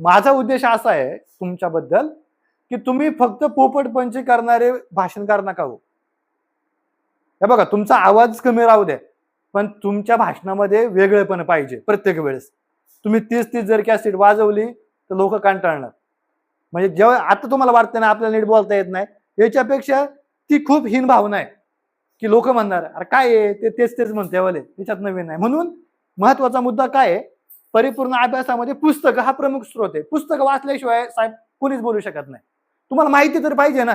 माझा उद्देश असा आहे तुमच्याबद्दल की तुम्ही फक्त पोपटपंची करणारे भाषणकार नका हो. हे बघा तुमचा आवाज कमी राहू द्या पण तुमच्या भाषणामध्ये वेगळेपण पाहिजे प्रत्येक वेळेस. तुम्ही तीस तीस जर कॅसेट वाजवली तर लोक कंटाळणार. म्हणजे जेव्हा आता तुम्हाला वाटतं ना आपल्याला नीट बोलता येत नाही याच्यापेक्षा ती खूप हीन भावना आहे की लोक म्हणणार अरे काय आहे? ते तेच तेच म्हणते वाले त्याच्यात नवीन नाही म्हणून महत्त्वाचा मुद्दा काय आहे? परिपूर्ण अभ्यासामध्ये पुस्तक हा प्रमुख स्रोत आहे. पुस्तक वाचल्याशिवाय साहेब कोणीच बोलू शकत नाही. तुम्हाला माहिती तर पाहिजे ना.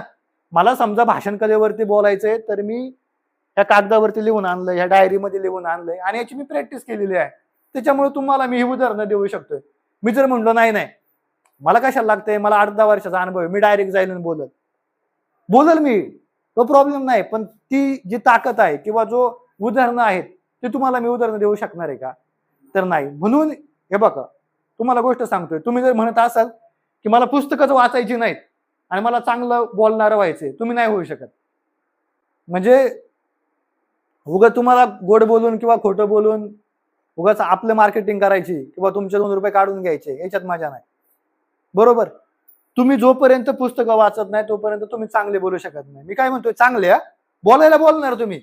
मला समजा भाषण कलेवरती बोलायचंय तर मी या कागदावरती लिहून आणलंय ह्या डायरीमध्ये लिहून आणलंय आणि याची मी प्रॅक्टिस केलेली आहे. त्याच्यामुळे तुम्हाला मी ही उदाहरणं देऊ शकतोय. मी जर म्हणलो नाही नाही मला कशाला लागतंय? मला आठ दहा वर्षाचा अनुभव आहे. मी डायरेक्ट जाईल आणि बोलल. बोलल मी. तो प्रॉब्लेम नाही पण ती जी ताकद आहे किंवा जो उदाहरणं आहेत ते तुम्हाला मी उदाहरणं देऊ शकणार आहे का? तर नाही. म्हणून हे बघा तुम्हाला गोष्ट सांगतोय. तुम्ही जर म्हणत असाल की मला पुस्तकच वाचायची नाहीत आणि मला चांगलं बोलणारं व्हायचंय तुम्ही नाही होऊ शकत. म्हणजे उगा तुम्हाला गोड बोलून किंवा खोटं बोलून उगाच आपलं मार्केटिंग करायची किंवा तुमचे दोन रुपये काढून घ्यायचे याच्यात मजा नाही. बरोबर? तुम्ही जोपर्यंत पुस्तकं वाचत नाही तोपर्यंत तुम्ही चांगले बोलू शकत नाही. मी काय म्हणतोय? चांगले बोलायला बोलणार तुम्ही.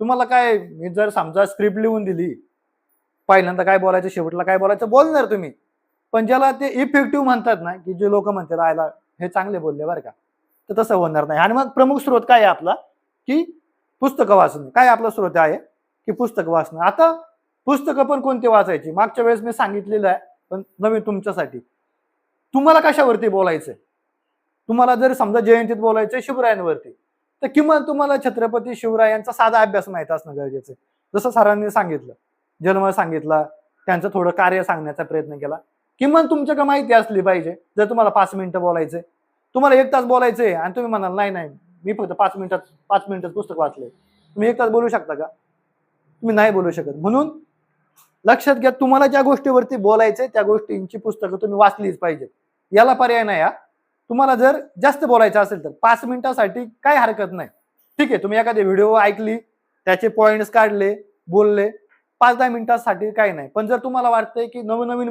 तुम्हाला काय मी जर समजा स्क्रिप्ट लिहून दिली पहिल्यांदा काय बोलायचं शेवटला काय बोलायचं बोलणार तुम्ही. पण ज्याला ते इफेक्टिव्ह म्हणतात ना की जे लोक म्हणतात आयला हे चांगले बोलले बरं का. तर तसं होणार नाही. आणि मग प्रमुख स्रोत काय आहे आपला? की पुस्तकं वाचणं काय आपला स्रोत आहे? की पुस्तकं वाचणं. आता पुस्तकं पण कोणती वाचायची? मागच्या वेळेस मी सांगितलेलं आहे पण नवीन तुमच्यासाठी. तुम्हाला कशावरती बोलायचंय? तुम्हाला जर समजा जयंतीत बोलायचंय शिवरायांवरती तर किमान तुम्हाला छत्रपती शिवरायांचा साधा अभ्यास माहीत असणं गरजेचं आहे. जसं सरांनी सांगितलं. जन्म सांगितला त्यांचं थोडं कार्य सांगण्याचा प्रयत्न केला. किमान तुमच्याकडे माहिती असली पाहिजे. जर तुम्हाला पाच मिनिटं बोलायचे तुम्हाला एक तास बोलायचंय आणि तुम्ही म्हणाल नाही नाही मी फक्त पाच मिनिटात पाच मिनिटात पुस्तक वाचले. तुम्ही एक तास बोलू शकता का? तुम्ही नाही बोलू शकत. म्हणून लक्षात घ्या तुम्हाला ज्या गोष्टीवरती बोलायचंय त्या गोष्टींची पुस्तकं तुम्ही वाचलीच पाहिजे याला पर्याय नाही हा. तुम्हाला जर जास्त बोलायचं असेल तर पाच मिनिटासाठी काय हरकत नाही. ठीक आहे तुम्ही एखादी व्हिडिओ ऐकली त्याचे पॉइंट्स काढले बोलले पाच दहा मिनिटांसाठी काही नाही. पण जर तुम्हाला वाटतंय की नवीन नवीन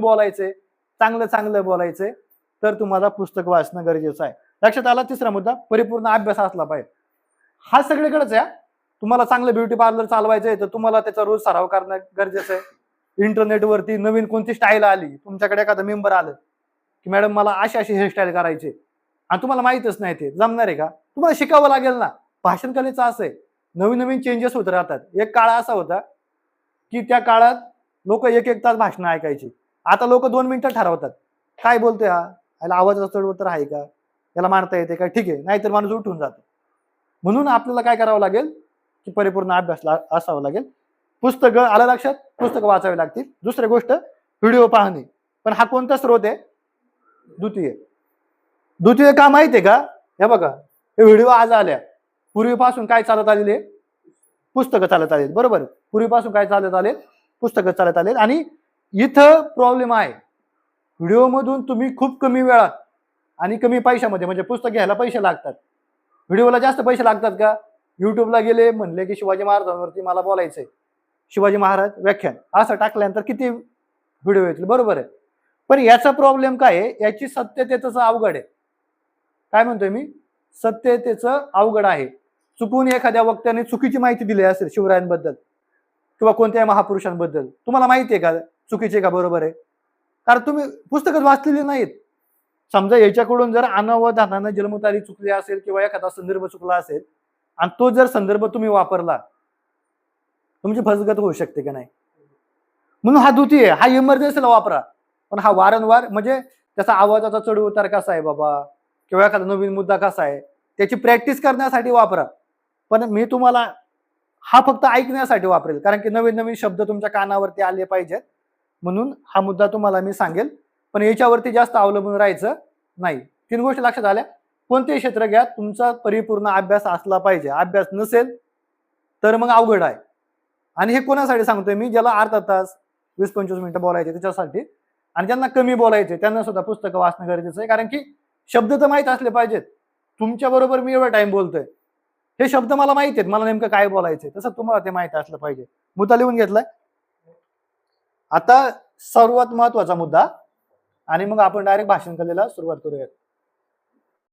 चांगलं चांगलं बोलायचे तर तुम्हाला पुस्तक वाचणं गरजेचं आहे. लक्षात आला तिसरा मुद्दा? परिपूर्ण अभ्यास असला पाहिजे. हा सगळीकडेच आहे तुम्हाला चांगलं ब्युटी पार्लर चालवायचंय तर तुम्हाला त्याचा रोज सराव करणं गरजेचं आहे. इंटरनेटवरती नवीन कोणती स्टाईल आली तुमच्याकडे एखादं मेंबर आलं की मॅडम मला अशी अशी हेअरस्टाईल करायची आणि तुम्हाला माहितच नाही ते जमणार आहे का? तुम्हाला शिकावं लागेल ना. भाषण कलेचं असं आहे. नवीन नवीन चेंजेस होत राहतात. एक काळ असा होता की त्या काळात लोक एक एक तास भाषणं ऐकायची. आता लोक दोन मिनिटं ठरवतात. काय बोलतोय हा? याला आवाजाचा चढवत तर आहे का? याला मारता येते का? ठीक आहे. नाहीतर माणूस उठून जातो. म्हणून आपल्याला काय करावं लागेल? की परिपूर्ण अभ्यास असावा असावं लागेल. पुस्तकं आलं लक्षात? पुस्तकं वाचावी लागतील. दुसरी गोष्ट व्हिडिओ पाहणे. पण हा कोणता स्रोत आहे? द्वितीय. द्वितीय का माहिती आहे का? हे बघा. हे व्हिडिओ आज आल्या. पूर्वीपासून काय चालत आलेले? पुस्तकं चालत आलेत. बरोबर? पूर्वीपासून काय चालत आले पुस्तकं चालत आलेत. आणि इथं प्रॉब्लेम आहे. व्हिडिओमधून तुम्ही खूप कमी वेळात आणि कमी पैशामध्ये म्हणजे पुस्तक घ्यायला पैसे लागतात. व्हिडिओला जास्त पैसे लागतात का? युट्यूबला गेले म्हणले की शिवाजी महाराजांवरती मला बोलायचंय. शिवाजी महाराज व्याख्यान. असं टाकल्यानंतर किती व्हिडिओ येतील? बरोबर आहे. पण याचा प्रॉब्लेम काय आहे? याची सत्यतेचं अवघड आहे. काय म्हणतोय मी? सत्यतेचं अवघड आहे. चुकून एखाद्या वक्त्याने चुकीची माहिती दिली असेल शिवरायांबद्दल किंवा कोणत्याही महापुरुषांबद्दल. तुम्हाला माहिती आहे का? चुकीचे का? बरोबर आहे. कारण तुम्ही पुस्तकच वाचलेली नाहीत. समजा याच्याकडून जर अनवधानानं जन्मतारी चुकली असेल किंवा एखादा संदर्भ चुकला असेल आणि तो जर संदर्भ तुम्ही वापरला तुमची फसगत होऊ शकते का नाही? म्हणून हा द्वितीय हा इमर्जन्सीला वापरा. पण हा वारंवार म्हणजे त्याचा आवाजाचा चढ उतार कसा आहे बाबा? किंवा एखादा नवीन मुद्दा कसा आहे? त्याची प्रॅक्टिस करण्यासाठी वापरा. पण मी तुम्हाला हा फक्त ऐकण्यासाठी वापरेल कारण की नवीन नवीन शब्द तुमच्या कानावरती आले पाहिजेत. म्हणून हा मुद्दा तुम्हाला मी सांगेल पण याच्यावरती जास्त अवलंबून राहायचं नाही. तीन गोष्टी लक्षात आल्या. कोणतेही क्षेत्र घ्या तुमचा परिपूर्ण अभ्यास असला पाहिजे. अभ्यास नसेल तर मग अवघड आहे. आणि हे कोणासाठी सांगतोय मी? ज्याला अर्धा तास वीस पंचवीस मिनिटं बोलायचे त्याच्यासाठी. आणि ज्यांना कमी बोलायचे त्यांना सुद्धा पुस्तकं वाचणं गरजेचं आहे. कारण की शब्द तर माहीत असले पाहिजेत. तुमच्याबरोबर मी एवढा टाइम बोलतोय. हे शब्द मला माहिती आहेत. मला नेमकं काय बोलायचंय? तसं तुम्हाला ते माहिती असलं पाहिजे. मुद्दा लिहून घेतलाय. आता सर्वात महत्त्वाचा मुद्दा आणि मग आपण डायरेक्ट भाषण कलेला सुरुवात करूयात.